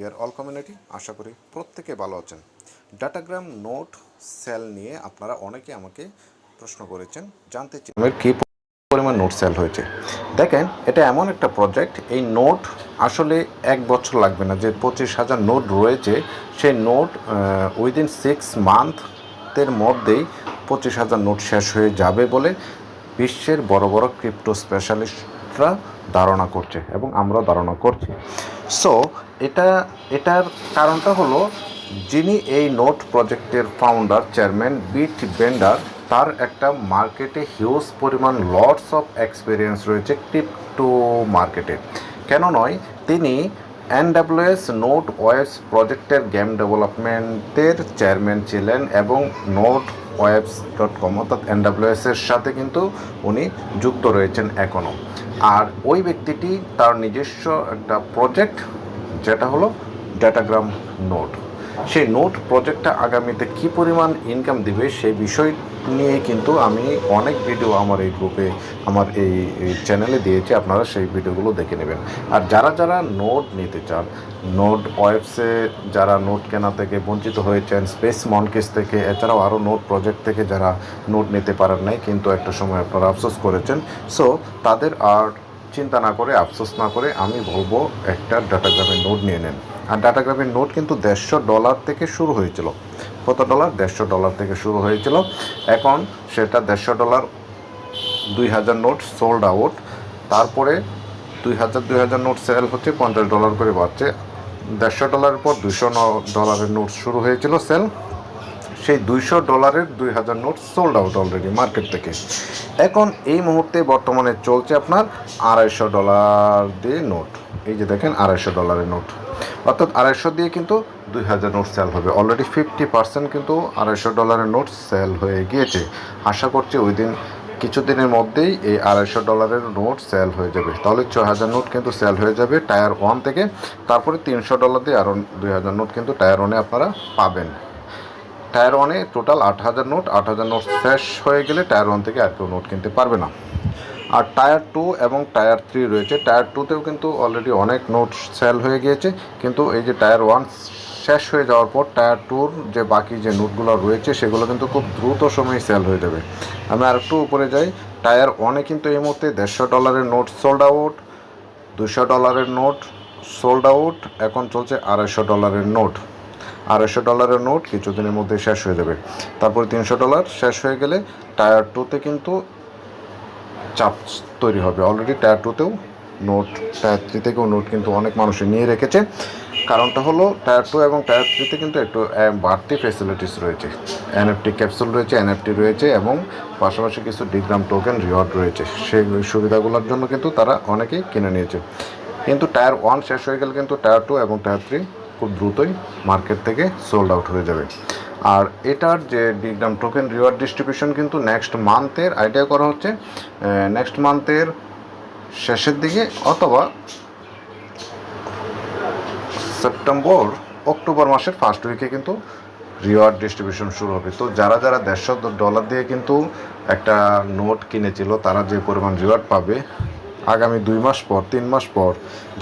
Deer all community আশা করি প্রত্যেকে ভালো আছেন। ডাটাগ্রাম নোট সেল নিয়ে আপনারা অনেকে আমাকে প্রশ্ন করেছেন, জানতে চাই কী পরিমাণ নোট সেল হয়েছে? দেখেন, এটা এমন একটা প্রজেক্ট এই নোট আসলে এক বছর লাগবে না, যে পঁচিশ হাজার নোট রয়েছে, সেই নোট উইদিন সিক্স মান্থের মধ্যেই পঁচিশ হাজার নোট শেষ হয়ে যাবে বলে বিশ্বের বড় বড় ক্রিপ্টো স্পেশালিস্টরা ধারণা করছে এবং আমরা ধারণা করছি। সো এটা, এটার কারণটা হলো, যিনি এই নোট প্রজেক্টের ফাউন্ডার চেয়ারম্যান বিট বেন্ডার তার একটা মার্কেটে হিউজ পরিমাণ লটস অফ এক্সপিরিয়েন্স রয়েছে ক্রিপ্টো মার্কেটে কেন নয়, তিনি এনডাব্লিউএস নোট ওয়েবস প্রজেক্টের গেম ডেভেলপমেন্টের চেয়ারম্যান ছিলেন এবং নোট ওয়েবস ডট কম অর্থাৎ এনডাব্লিউএসের সাথে কিন্তু উনি যুক্ত রয়েছেন এখনও আর ওই ব্যক্তিটি তার নিজস্ব একটা প্রজেক্ট যেটা হলো ডেটাগ্রাম নোট সেই নোট প্রজেক্টটা আগামীতে কী পরিমাণ ইনকাম দিবে সেই বিষয় নিয়ে কিন্তু আমি অনেক ভিডিও আমার এই গ্রুপে আমার এই চ্যানেলে দিয়েছি, আপনারা সেই ভিডিওগুলো দেখে নেবেন। আর যারা যারা নোট নিতে চান, নোট ওয়েবসে যারা নোট কেনা থেকে বঞ্চিত হয়েছেন স্পেস মনকেস থেকে, এছাড়াও আরও নোট প্রজেক্ট থেকে যারা নোট নিতে পারেন নাই, কিন্তু একটা সময় আপনারা আফসোস করেছেন। সো তাদের আর চিন্তা না করে, আফসোস না করে আমি বলব একটা ডাটাগ্রামের নোট নিয়ে নেন। আর ডাটাগ্রামের নোট কিন্তু দেড়শো ডলার থেকে শুরু হয়েছিল। কত ডলার? দেড়শো ডলার থেকে শুরু হয়েছিল। এখন সেটা দেড়শো ডলার, দুই হাজার নোট সোল্ড আউট তারপরে দুই হাজার দুই হাজার নোট সেল হচ্ছে, পঞ্চাশ ডলার করে বাড়ছে। দেড়শো ডলারের পর দুশো ডলারের নোট শুরু হয়েছিল সেল সেই দুইশো ডলারের দুই হাজার note sold out already market থেকে। এখন এই মুহূর্তে বর্তমানে চলছে আপনার আড়াইশো ডলার দিয়ে নোট। এই যে দেখেন, আড়াইশো ডলারের নোট। অর্থাৎ আড়াইশো দিয়ে কিন্তু দুই হাজার নোট সেল হবে। অলরেডি ফিফটি পার্সেন্ট কিন্তু আড়াইশো ডলারের নোট সেল হয়ে গিয়েছে। আশা করছি ওই দিন কিছুদিনের মধ্যেই এই আড়াইশো ডলারের নোট সেল হয়ে যাবে। তাহলে ছয় হাজার নোট কিন্তু সেল হয়ে যাবে টায়ার ওয়ান থেকে। তারপরে তিনশো ডলার দিয়ে আরও দুই হাজার নোট কিন্তু টায়ার ওয়ানে আপনারা পাবেন। টায়ার ওয়ানে টোটাল আট হাজার নোট, আট হাজার নোট শেষ হয়ে গেলে টায়ার ওয়ান থেকে আর কেউ নোট কিনতে পারবে না। আর টায়ার টু এবং টায়ার থ্রি রয়েছে। টায়ার টুতেও কিন্তু অলরেডি অনেক নোট সেল হয়ে গিয়েছে। কিন্তু এই যে টায়ার ওয়ান শেষ হয়ে যাওয়ার পর টায়ার টুর যে বাকি যে নোটগুলো রয়েছে, সেগুলো কিন্তু খুব দ্রুত সময়ে সেল হয়ে যাবে। আমি আর একটু উপরে যাই। টায়ার ওয়ানে কিন্তু এই মুহূর্তে দেড়শো ডলারের নোট সোল্ড আউট দুশো ডলারের নোট সোল্ড আউট এখন চলছে আড়াইশো ডলারের নোট আড়াইশো ডলারের নোট কিছুদিনের মধ্যে শেষ হয়ে যাবে। তারপরে তিনশো ডলার শেষ হয়ে গেলে টায়ার টুতে কিন্তু চাপ তৈরি হবে। অলরেডি টায়ার টুতেও নোট টায়ার থ্রি থেকেও নোট কিন্তু অনেক মানুষই নিয়ে রেখেছে। কারণটা হলো টায়ার টু এবং টায়ার থ্রিতে কিন্তু একটু বাড়তি ফেসিলিটিস রয়েছে। এনএফটি ক্যাপসুল রয়েছে এনএফটি রয়েছে এবং পাশাপাশি কিছু ডিগ্রাম টোকেন রিওয়ার্ড রয়েছে। সেই সুবিধাগুলোর জন্য কিন্তু তারা অনেকেই কিনে নিয়েছে। কিন্তু টায়ার ওয়ান শেষ হয়ে গেলে কিন্তু টায়ার টু এবং টায়ার থ্রি খুব দ্রুতই মার্কেট থেকে সোল্ড আউট হয়ে যাবে। আর এটার যে ডিগ্রাম টোকেন রিওয়ার্ড ডিস্ট্রিবিউশন কিন্তু নেক্সট মান্থের আইডিয়া করা হচ্ছে নেক্সট মান্থের শেষের দিকে অথবা সেপ্টেম্বর, অক্টোবর মাসের ফার্স্ট উইকে কিন্তু রিওয়ার্ড ডিস্ট্রিবিউশন শুরু হবে। তো যারা যারা দেড়শো ডলার দিয়ে কিন্তু একটা নোট কিনেছিল, তারা যে পরিমাণ রিওয়ার্ড পাবে আগামী দুই মাস পর, তিন মাস পর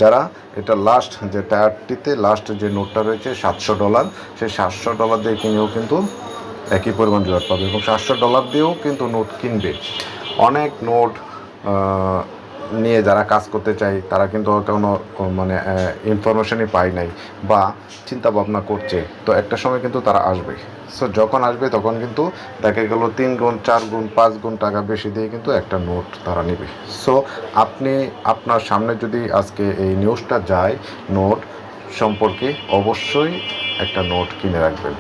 যারা এটা লাস্ট যে টায়ারটিতে লাস্ট যে নোটটা রয়েছে, সাতশো ডলার সেই সাতশো ডলার দিয়ে কিনেও কিন্তু একই পরিমাণ রিওয়ার্ড পাবে এবং সাতশো ডলার দিয়েও কিন্তু নোট কিনবে। অনেক নোট নিয়ে যারা কাজ করতে চায়, তারা কিন্তু কোনো মানে ইনফরমেশনই পায় নাই বা চিন্তা ভাবনা করছে। তো একটা সময় কিন্তু তারা আসবে। সো যখন আসবে, তখন কিন্তু দেখা গেল তিন গুণ, চার গুণ, পাঁচ গুণ টাকা বেশি দিয়ে কিন্তু একটা নোট তারা নেবে। সো আপনি, আপনার সামনে যদি আজকে এই নিউজটা যায়, নোট সম্পর্কে অবশ্যই একটা নোট কিনে রাখবেন।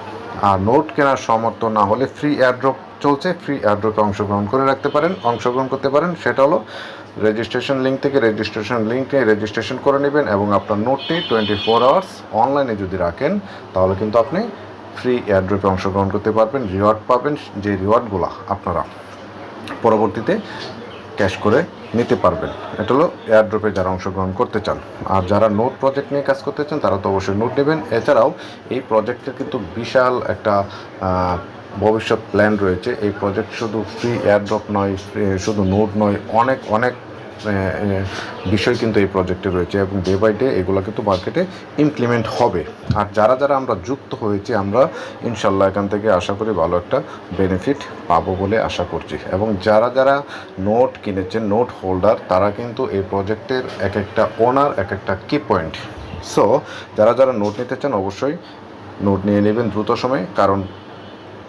আর নোট কেনার সমর্থ না হলে ফ্রি এয়ারড্রপ চলছে ফ্রি এয়ারড্রপে অংশগ্রহণ করে রাখতে পারেন। অংশগ্রহণ করতে পারেন, সেটা হলো রেজিস্ট্রেশন লিঙ্ক থেকে রেজিস্ট্রেশন লিঙ্কে রেজিস্ট্রেশন করে নেবেন এবং আপনার নোটটি টোয়েন্টি ফোর আওয়ার্স অনলাইনে যদি রাখেন, তাহলে কিন্তু আপনি ফ্রি এয়ারড্রপে অংশগ্রহণ করতে পারবেন রিওয়ার্ড পাবেন, যে রিওয়ার্ডগুলো আপনারা পরবর্তীতে ক্যাশ করে নিতে পারবেন। এটা হলো এয়ারড্রপে যারা অংশগ্রহণ করতে চান। আর যারা নোট প্রজেক্ট নিয়ে কাজ করতে চান, তারা তো অবশ্যই নোট নেবেন। এছাড়াও এই প্রজেক্টের কিন্তু বিশাল একটা ভবিষ্যৎ প্ল্যান রয়েছে। এই প্রজেক্ট শুধু ফ্রি এয়ারড্রপ নয় শুধু নোট নয়, অনেক অনেক বিষয় কিন্তু এই প্রজেক্টে রয়েছে এবং ডে বাই ডে এগুলো কিন্তু মার্কেটে ইমপ্লিমেন্ট হবে। আর যারা যারা আমরা যুক্ত হয়েছি, আমরা ইনশাল্লাহ এখান থেকে আশা করি ভালো একটা বেনিফিট পাবো বলে আশা করছি। এবং যারা যারা নোট কিনেছেন নোট হোল্ডার তারা কিন্তু এই প্রজেক্টের এক একটা ওনার এক একটা কি পয়েন্ট সো যারা যারা নোট নিতে চান, অবশ্যই নোট নিয়ে নেবেন দ্রুত সময়ে। কারণ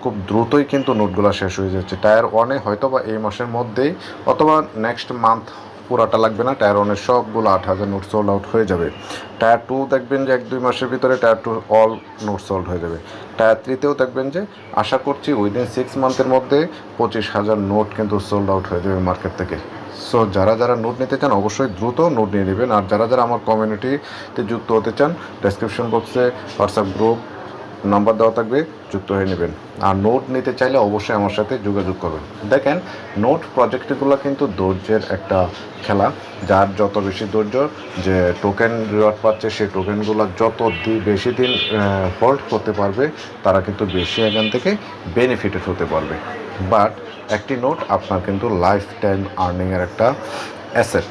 খুব দ্রুতই কিন্তু নোটগুলো শেষ হয়ে যাচ্ছে। টায়ার ওয়ানে হয়তো বা এই মাসের মধ্যেই অথবা নেক্সট মান্থ পুরাটা লাগবে না। টায়ার ওয়ানের সবগুলো আট হাজার নোট সোল্ড আউট হয়ে যাবে। টায়ার টু দেখবেন যে এক দুই মাসের ভিতরে tier two all note sold হয়ে যাবে। টায়ার থ্রিতেও দেখবেন যে আশা করছি উইদিন সিক্স মান্থের মধ্যে পঁচিশ হাজার নোট কিন্তু সোল্ড আউট হয়ে যাবে মার্কেট থেকে। সো যারা যারা নোট নিতে চান অবশ্যই দ্রুত নোট নিয়ে নেবেন। আর যারা যারা আমার কমিউনিটিতে যুক্ত হতে চান ডেসক্রিপশন বক্সে হোয়াটসঅ্যাপ গ্রুপ নাম্বার দেওয়া থাকবে, যুক্ত হয়ে নেবেন। আর নোট নিতে চাইলে অবশ্যই আমার সাথে যোগাযোগ করবেন। দেখেন নোট প্রজেক্টগুলো কিন্তু ধৈর্যের একটা খেলা। যার যত বেশি ধৈর্য যে টোকেন রিওয়ার্ড পাচ্ছে সেই টোকেনগুলো যত বেশি দিন হোল্ড করতে পারবে, তারা কিন্তু বেশি এখান থেকে বেনিফিটেড হতে পারবে। বাট একটি নোট আপনার কিন্তু লাইফ টাইম আর্নিংয়ের একটা অ্যাসেট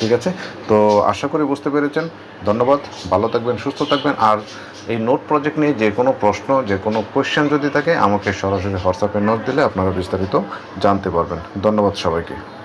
ঠিক আছে? তো আশা করি বুঝতে পেরেছেন। ধন্যবাদ। ভালো থাকবেন, সুস্থ থাকবেন। আর এই নোট প্রজেক্ট নিয়ে যে কোনো প্রশ্ন, যে কোনো কোয়েশ্চেন যদি থাকে, আমাকে সরাসরি হোয়াটসঅ্যাপে নোট দিলে আপনারা বিস্তারিত জানতে পারবেন। ধন্যবাদ সবাইকে।